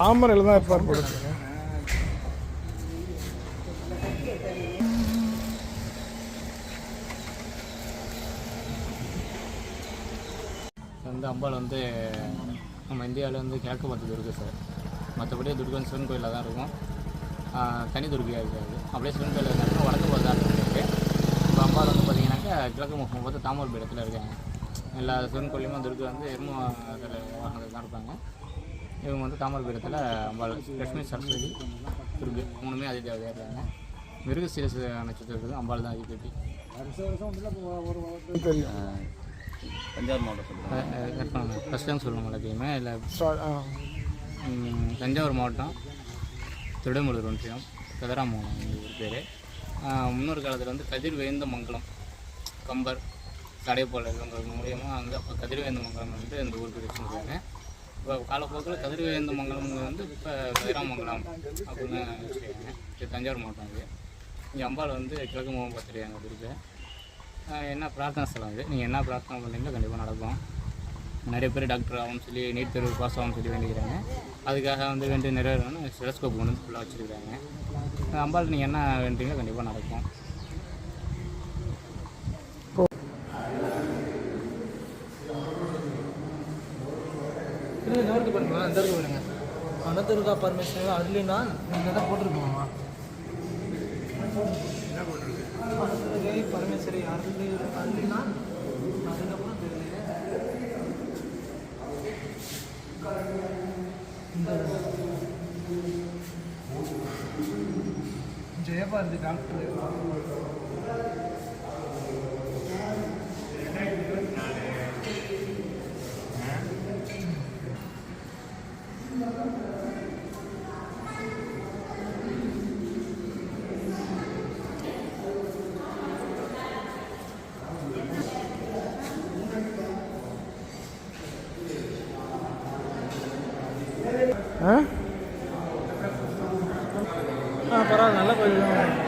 தாமரையில் தான் ஏற்பாடு போட்டுருங்க வந்து அம்பாள் வந்து நம்ம இந்தியாவில் வந்து கிழக்கு பார்த்து இருக்குது சார். மற்றபடி துர்கன் சிவன் கோயிலில் தான் இருக்கும். தனி துர்கையாக இருக்காது அப்படியே சிவன் கோயிலில் இருந்தாலும் வடக்கு பார்த்து தான் இருக்குது இப்போ அம்பாள் வந்து பார்த்தீங்கன்னாக்கா கிழக்கு முகம் பார்த்து தாமரை இடத்துல இருக்காங்க. எல்லா சிவன் கோயிலுமே துர்கை வந்து எரும வாகனத்தில் தான் இருப்பாங்க. இவங்க வந்து தாமரை பீடத்தில் அம்பாள் லட்சுமி சரஸ்வதி துர்கை மூணுமே அதே தேவையாக இருக்காங்க மிருக சீரசு நட்சத்திரத்துக்கு அம்பாள் தான் அதிபதி தெரியும். தஞ்சாவூர் மாவட்டம் ஃபஸ்ட் டைம் சொல்லணும் எல்லாத்தையுமே இல்லை தஞ்சாவூர் மாவட்டம் திருடமுலூர் ஒன்றியம் கதிராமங்கலம் ஊர் பேர். முன்னொரு காலத்தில் வந்து கதிர்வேந்த மங்கலம் கம்பர் கடைப்போல இவங்க மூலியமாக அங்கே கதிர்வேந்த மங்கலம் வந்து இந்த ஊருக்கு வச்சுருக்காங்க இப்போ காலப்போக்கில் கதிர்வேந்த மங்கலம் வந்து இப்போ கதிராமங்கலம் அப்படின்னு வச்சுருக்காங்க இது தஞ்சாவூர் மாவட்டம் இது இங்கே அம்பாள் வந்து கிழக்கு முகம் பார்த்துருக்காங்க இருக்கு என்ன பிரார்த்தனை ஸ்தலம் இது? நீங்கள் என்ன பிரார்த்தனை பண்ணுறீங்களோ கண்டிப்பாக நடக்கும். நிறைய பேர் டாக்டர் ஆகும்னு சொல்லி நீட் தேர்வு பாஸ் ஆகும்னு சொல்லி வேண்டிக்கிறாங்க. அதுக்காக வந்து வேண்டிய நிறைவேறணும்னு ஸ்டெலஸ்கோப் ஒன்று வந்து ஃபுல்லாக வச்சுருக்காங்க அம்பாள் நீங்கள் என்ன வேண்டிங்களோ கண்டிப்பாக நடக்கும். நோட்டு பண்ணுங்க அந்த இருக்கு பண்ணுங்க வனதுர்கா பரமேஸ்வரன் அருளினா இங்கே தான் போட்டிருக்கோமா வனதுர்கை பரமேஸ்வரி அருளி அருளினா அதுக்கப்புறம் தெரியல இந்த ஜெயபாரதி டாக்டர். ஆ? பரவாயில்ல நல்ல கோயில்